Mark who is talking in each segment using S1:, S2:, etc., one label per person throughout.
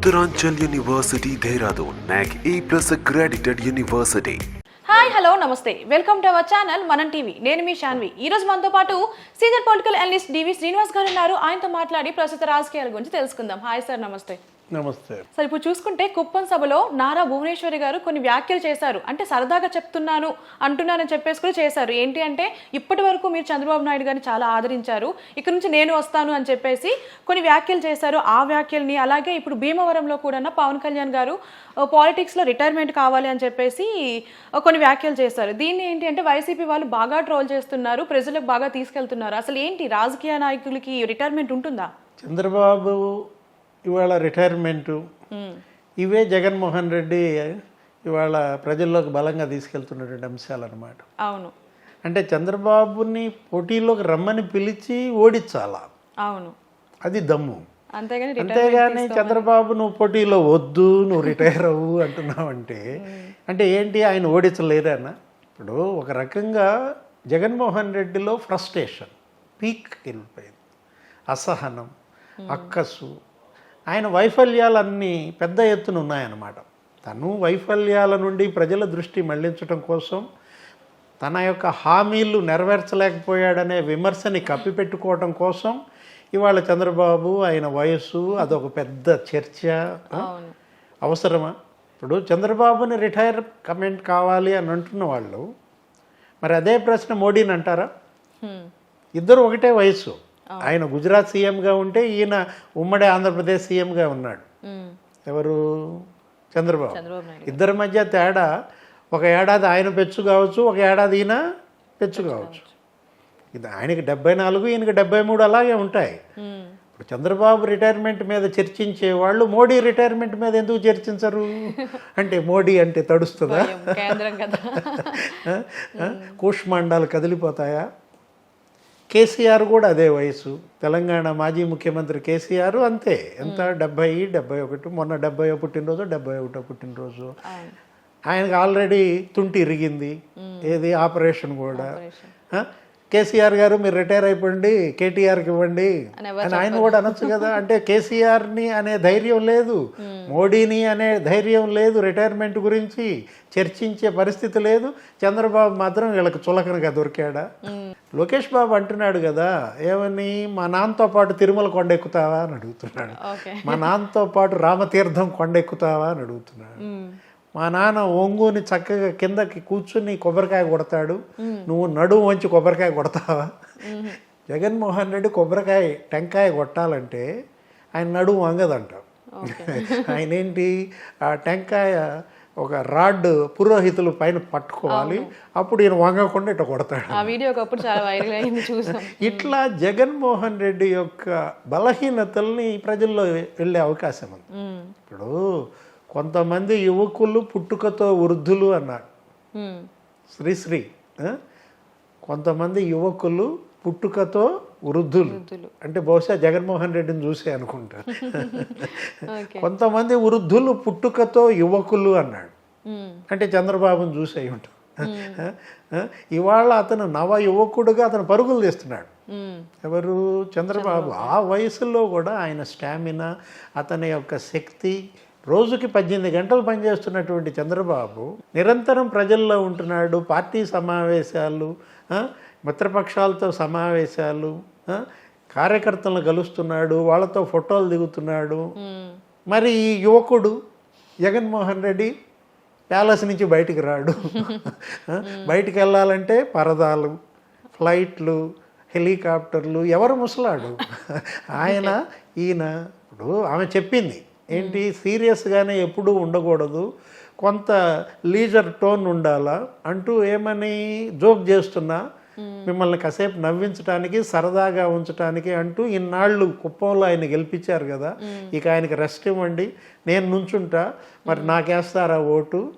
S1: Uttaranchal university Dehradun NAAC A plus accredited university
S2: hi hello నమస్తే welcome to our channel Manam TV నేను మీ శాన్వి ఈ రోజు మనతో పాటు senior political analyst DV Srinivas గారు ఉన్నారు. ఆయనతో మాట్లాడి ప్రస్తుత రాజకీయాల గురించి తెలుసుకుందాం. హాయ్ సార్ నమస్తే.
S3: నమస్తే.
S2: సార్ ఇప్పుడు చూసుకుంటే కుప్పం సభలో నారా భువనేశ్వరి గారు కొన్ని వ్యాఖ్యలు చేశారు. అంటే సరదాగా చెప్తున్నాను అంటున్నానని చెప్పేసి కూడా చేశారు. ఏంటి అంటే ఇప్పటి వరకు మీరు చంద్రబాబు నాయుడు గారిని చాలా ఆదరించారు. ఇక్కడ నుంచి నేను వస్తాను అని చెప్పేసి కొన్ని వ్యాఖ్యలు చేశారు. ఆ వ్యాఖ్యల్ని అలాగే ఇప్పుడు భీమవరంలో కూడా పవన్ కళ్యాణ్ గారు పాలిటిక్స్లో రిటైర్మెంట్ కావాలి అని చెప్పేసి కొన్ని వ్యాఖ్యలు చేశారు. దీన్ని ఏంటి అంటే వైసీపీ వాళ్ళు బాగా ట్రోల్ చేస్తున్నారు ప్రజలకు బాగా తీసుకెళ్తున్నారు. అసలు ఏంటి రాజకీయ నాయకులకి రిటైర్మెంట్ ఉంటుందా?
S3: చంద్రబాబు ఇవాళ రిటైర్మెంటు ఇవే జగన్మోహన్ రెడ్డి ఇవాళ ప్రజల్లోకి బలంగా తీసుకెళ్తున్నటువంటి అంశాలు అనమాట
S2: అవును.
S3: అంటే చంద్రబాబుని పోటీలోకి రమ్మని పిలిచి ఓడించాలా.
S2: అవును.
S3: అది దమ్ము.
S2: అంతేగాని
S3: అంతేగాని చంద్రబాబు నువ్వు పోటీలో వద్దు నువ్వు రిటైర్ అవ్వు అంటున్నావంటే అంటే ఏంటి ఆయన ఓడించలేదన్న ఇప్పుడు ఒక రకంగా జగన్మోహన్ రెడ్డిలో ఫ్రస్ట్రేషన్ పీక్ వెళ్ళిపోయింది. అసహనం. అక్కసు. ఆయన వైఫల్యాలన్నీ పెద్ద ఎత్తున ఉన్నాయన్నమాట. తను వైఫల్యాల నుండి ప్రజల దృష్టి మళ్ళించడం కోసం తన యొక్క హామీలు నెరవేర్చలేకపోయాడనే విమర్శని కప్పిపెట్టుకోవడం కోసం ఇవాళ చంద్రబాబు ఆయన వయస్సు అదొక పెద్ద చర్చ. అవసరమా? ఇప్పుడు చంద్రబాబుని రిటైర్ కమెంట్ కావాలి అని అంటున్న వాళ్ళు మరి అదే ప్రశ్న మోడీని అంటారా. ఇద్దరు ఒకటే వయస్సు. ఆయన గుజరాత్ సీఎంగా ఉంటే ఈయన ఉమ్మడి ఆంధ్రప్రదేశ్ సీఎంగా ఉన్నాడు. ఎవరు? చంద్రబాబు. ఇద్దరి మధ్య తేడా ఒక ఏడాది ఆయన పెచ్చు కావచ్చు ఒక ఏడాది ఈయన పెచ్చు కావచ్చు. ఇది ఆయనకి డెబ్బై నాలుగు ఈయనకి డెబ్బై మూడు అలాగే ఉంటాయి. ఇప్పుడు చంద్రబాబు రిటైర్మెంట్ మీద చర్చించే వాళ్ళు మోడీ రిటైర్మెంట్ మీద ఎందుకు చర్చించరు? అంటే మోడీ అంటే తడుస్తుందా? కూష్మాండాలు కదిలిపోతాయా? కేసీఆర్ కూడా అదే వయసు. తెలంగాణ మాజీ ముఖ్యమంత్రి కేసీఆర్ అంతే. ఎంత? డెబ్బై డెబ్బై ఒకటి. మొన్న డెబ్బై పుట్టినరోజు డెబ్బై ఒకటో పుట్టినరోజు. ఆయనకు ఆల్రెడీ తుంటి ఇరిగింది. ఏది? ఆపరేషన్ కూడా? కేసీఆర్ గారు మీరు రిటైర్ అయిపోండి కేటీఆర్కి ఇవ్వండి
S2: అని
S3: ఆయన కూడా అనొచ్చు కదా. అంటే కేసీఆర్ని అనే ధైర్యం లేదు. మోడీని అనే ధైర్యం లేదు. రిటైర్మెంట్ గురించి చర్చించే పరిస్థితి లేదు. చంద్రబాబు మాత్రం వీళ్ళకి చులకనగా దొరికాడా? లోకేష్ బాబు అంటున్నాడు కదా ఏమని మా నాన్నతో పాటు తిరుమల కొండ ఎక్కుతావా? అని అడుగుతున్నాడు. మా నాన్నతో పాటు రామతీర్థం కొండ ఎక్కుతావా? అని అడుగుతున్నాడు. మా నాన్న ఒంగుని చక్కగా కిందకి కూర్చుని కొబ్బరికాయ కొడతాడు. నువ్వు నడుము వంచి కొబ్బరికాయ కొడతావా? జగన్మోహన్ రెడ్డి కొబ్బరికాయ టెంకాయ కొట్టాలంటే ఆయన నడుము వంగదంట. ఆయన ఏంటి? ఆ టెంకాయ ఒక రాడ్ పురోహితులు పైన పట్టుకోవాలి అప్పుడు ఈయన వంగకుండా ఇట్లా కొడతాడు
S2: ఆ వీడియో ఒకప్పుడు చాలా వైరల్ అయింది చూసాం
S3: ఇట్లా జగన్మోహన్ రెడ్డి యొక్క బలహీనతల్ని ప్రజల్లో వెళ్ళే అవకాశం ఉంది. ఇప్పుడు కొంతమంది యువకులు పుట్టుకతో వృద్ధులు అన్నాడు. శ్రీశ్రీ? కొంతమంది యువకులు పుట్టుకతో వృద్ధులు. అంటే బహుశా జగన్మోహన్ రెడ్డిని చూసే అనుకుంటా
S2: ఓకే.
S3: కొంతమంది వృద్ధులు పుట్టుకతో యువకులు అన్నాడు. అంటే చంద్రబాబుని చూసే అయి ఉంటాం. ఆ? ఇవాళ అతను నవ యువకుడుగా అతను పరుగులు తీస్తున్నాడు. ఎవరు? చంద్రబాబు. ఆ వయసులో కూడా ఆయన స్టామినా అతని యొక్క శక్తి రోజుకి పద్దెనిమిది గంటలు పనిచేస్తున్నటువంటి చంద్రబాబు నిరంతరం ప్రజల్లో ఉంటున్నాడు. పార్టీ సమావేశాలు మిత్రపక్షాలతో సమావేశాలు కార్యకర్తలను కలుస్తున్నాడు వాళ్ళతో ఫోటోలు దిగుతున్నాడు. మరి ఈ యువకుడు జగన్మోహన్ రెడ్డి ప్యాలెస్ నుంచి బయటికి రాడు. బయటికి వెళ్ళాలంటే పరదాలు ఫ్లైట్లు హెలికాప్టర్లు ఎవరు ముసలాడు? ఆయన ఈయన ఇప్పుడు ఆమె చెప్పింది. ఏంటి? సీరియస్గానే ఎప్పుడూ ఉండకూడదు. కొంత లీజర్ టోన్ ఉండాలా? అంటూ ఏమని జోక్ చేస్తున్నా మిమ్మల్ని కాసేపు నవ్వించడానికి సరదాగా ఉంచడానికి అంటూ ఇన్నాళ్ళు కుప్పంలో ఆయన గెలిపించారు కదా. ఇక ఆయనకి రెస్ట్ ఇవ్వండి. నేను నుంచుంటా. మరి నాకేస్తారా ఓటు?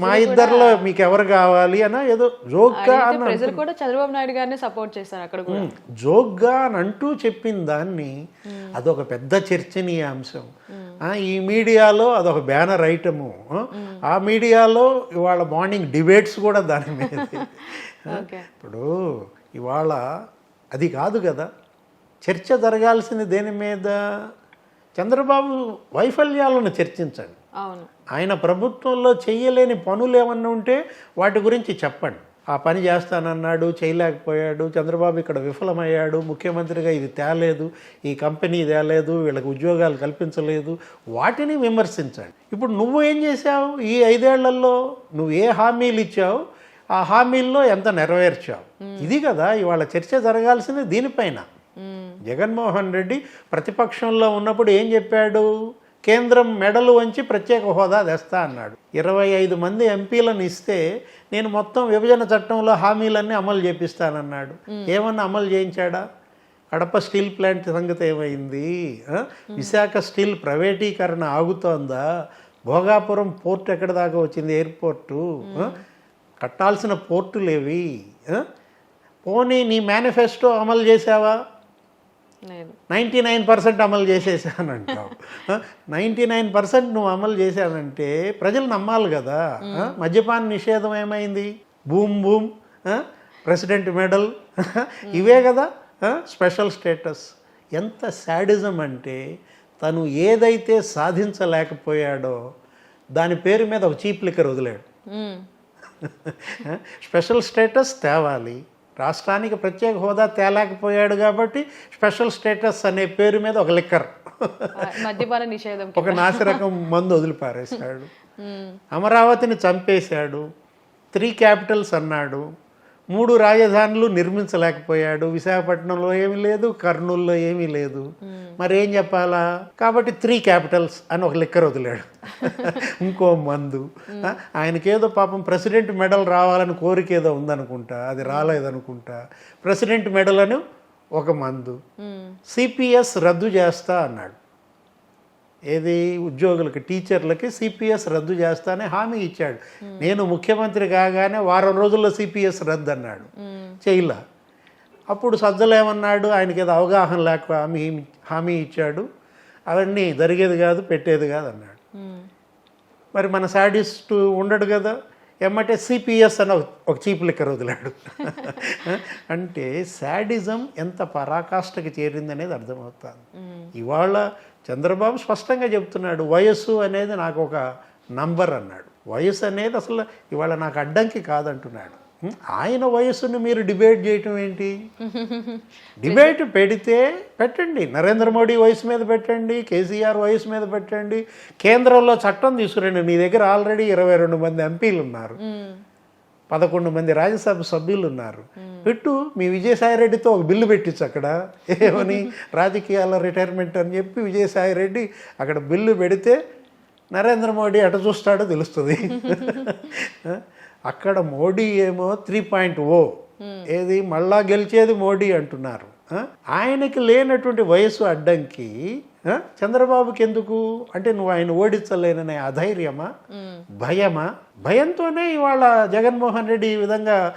S3: మా ఇద్దరిలో మీకు ఎవరు కావాలి అన్న ఏదో జోక్గా అని
S2: ప్రజలు కూడా చంద్రబాబు నాయుడు గారిని సపోర్ట్ చేస్తారు అక్కడ కూడా.
S3: జోక్గా అని అంటూ చెప్పిన దాన్ని అదొక పెద్ద చర్చనీయాంశం. ఈ మీడియాలో అదొక బ్యానర్ ఐటము. ఆ, మీడియాలో ఇవాళ మార్నింగ్ డిబేట్స్ కూడా దాని మీద. ఇప్పుడు ఇవాళ అది కాదు కదా. చర్చ జరగాల్సింది దేని మీద? చంద్రబాబు వైఫల్యాలను చర్చించండి. ఆయన ప్రభుత్వంలో చేయలేని పనులు ఏమన్నా ఉంటే వాటి గురించి చెప్పండి. ఆ పని చేస్తానన్నాడు చేయలేకపోయాడు చంద్రబాబు ఇక్కడ విఫలమయ్యాడు ముఖ్యమంత్రిగా ఇది తేలేదు ఈ కంపెనీ తేలేదు వీళ్ళకి ఉద్యోగాలు కల్పించలేదు. వాటిని విమర్శించండి. ఇప్పుడు నువ్వు ఏం చేశావు? ఈ ఐదేళ్ళలో నువ్వు ఏ హామీలు ఇచ్చావు? ఆ హామీల్లో ఎంత నెరవేర్చావు? ఇది కదా ఇవాళ చర్చ జరగాల్సింది దీనిపైన. జగన్మోహన్ రెడ్డి ప్రతిపక్షంలో ఉన్నప్పుడు ఏం చెప్పాడు? కేంద్రం మెడలు వంచి ప్రత్యేక హోదా తెస్తా అన్నాడు. ఇరవై ఐదు మంది ఎంపీలను ఇస్తే నేను మొత్తం విభజన చట్టంలో హామీలన్నీ అమలు చేపిస్తానన్నాడు. ఏమన్నా అమలు చేయించాడా? కడప స్టీల్ ప్లాంట్ సంగతి ఏమైంది? విశాఖ స్టీల్ ప్రైవేటీకరణ ఆగుతోందా? భోగాపురం పోర్ట్ ఎక్కడి దాకా వచ్చింది? ఎయిర్పోర్టు? కట్టాల్సిన పోర్టులేవి? పోనీ నీ మేనిఫెస్టో అమలు చేసావా నైంటీ నైన్ పర్సెంట్ అమలు చేసేసానంటావు. నైంటీ నైన్ పర్సెంట్ నువ్వు అమలు చేశానంటే ప్రజలు నమ్మాలి కదా? మద్యపాన నిషేధం ఏమైంది? బూమ్ బూమ్ ఆ? ప్రెసిడెంట్ మెడల్ ఇవే కదా? Special status. ఎంత శాడిజం అంటే తను ఏదైతే సాధించలేకపోయాడో దాని పేరు మీద ఒక చీప్ లిక్కర్ వదిలాడు. స్పెషల్ స్టేటస్ తేవాలి. రాష్ట్రానికి ప్రత్యేక హోదా తేలేకపోయాడు కాబట్టి స్పెషల్ స్టేటస్ అనే పేరు మీద ఒక లిక్కర్.
S2: మద్యపాన నిషేధం
S3: ఒక నాసిరకం మందు వదిలిపారేశాడు. అమరావతిని చంపేశాడు. త్రీ క్యాపిటల్స్ అన్నాడు. మూడు రాజధానులు నిర్మించలేకపోయాడు. విశాఖపట్నంలో ఏమీ లేదు కర్నూలులో ఏమీ లేదు. మరి ఏం చెప్పాలా? కాబట్టి త్రీ క్యాపిటల్స్ అని ఒక లిక్కర్ వదిలాడు. ఇంకో మందు. ఆయనకేదో పాపం ప్రెసిడెంట్ మెడల్ రావాలని కోరిక ఏదో ఉందనుకుంటా అది రాలేదనుకుంటా. ప్రెసిడెంట్ మెడల్ అని ఒక మందు. సిపిఎస్ రద్దు చేస్తా అన్నాడు. ఏది ఉద్యోగులకి టీచర్లకి సిపిఎస్ రద్దు చేస్తానే హామీ ఇచ్చాడు. నేను ముఖ్యమంత్రి కాగానే వారం రోజుల్లో సిపిఎస్ రద్దు అన్నాడు. చేయలా. అప్పుడు సజ్జలు ఏమన్నాడు? ఆయనకి ఏదో అవగాహన లేక హామీ హామీ ఇచ్చాడు. అవన్నీ జరిగేది కాదు పెట్టేది కాదు అన్నాడు. మరి మన శాడిస్ట్ ఉండడు కదా. ఎమ్మటే సిపిఎస్ అని ఒక- చీప్ లిక్కర్ వదిలాడు. అంటే శాడిజం ఎంత పరాకాష్ఠకి చేరిందనేది అర్థమవుతుంది. ఇవాళ చంద్రబాబు స్పష్టంగా చెప్తున్నాడు వయస్సు అనేది నాకు ఒక నంబర్ అన్నాడు. వయస్సు అనేది అసలు ఇవాళ నాకు అడ్డంకి కాదంటున్నాడు? ఆయన వయస్సును మీరు డిబేట్ చేయటం ఏంటి? డిబేట్ పెడితే పెట్టండి. నరేంద్ర మోడీ వయసు మీద పెట్టండి కేసీఆర్ వయసు మీద పెట్టండి కేంద్రంలో చట్టం తీసుకురండి. నీ దగ్గర ఆల్రెడీ ఇరవై రెండు మంది ఎంపీలు ఉన్నారు. పదకొండు మంది రాజ్యసభ సభ్యులు ఉన్నారు. పెట్టు మీ విజయసాయి రెడ్డితో ఒక బిల్లు పెట్టించు అక్కడ. ఏమని? రాజకీయాల రిటైర్మెంట్ అని చెప్పి విజయసాయి రెడ్డి అక్కడ బిల్లు పెడితే నరేంద్ర మోడీ ఎట చూస్తాడో తెలుస్తుంది. అక్కడ మోడీ ఏమో త్రీ పాయింట్ ఓ. ఏది? మళ్ళా గెలిచేది మోడీ అంటున్నారు? ఆయనకి లేనటువంటి వయసు అడ్డంకి? చంద్రబాబుకి ఎందుకు? అంటే నువ్వు ఆయన ఓడించలేననే అధైర్యమా? భయమా? భయంతోనే ఇవాళ జగన్మోహన్ రెడ్డి ఈ విధంగా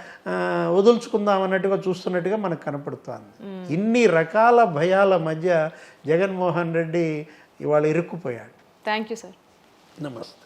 S3: వదులుచుకుందాం అన్నట్టుగా చూస్తున్నట్టుగా మనకు కనపడుతోంది. ఇన్ని రకాల భయాల మధ్య జగన్మోహన్ రెడ్డి ఇవాళ ఇరుక్కుపోయాడు.
S2: థ్యాంక్ యూ సార్
S3: నమస్తే.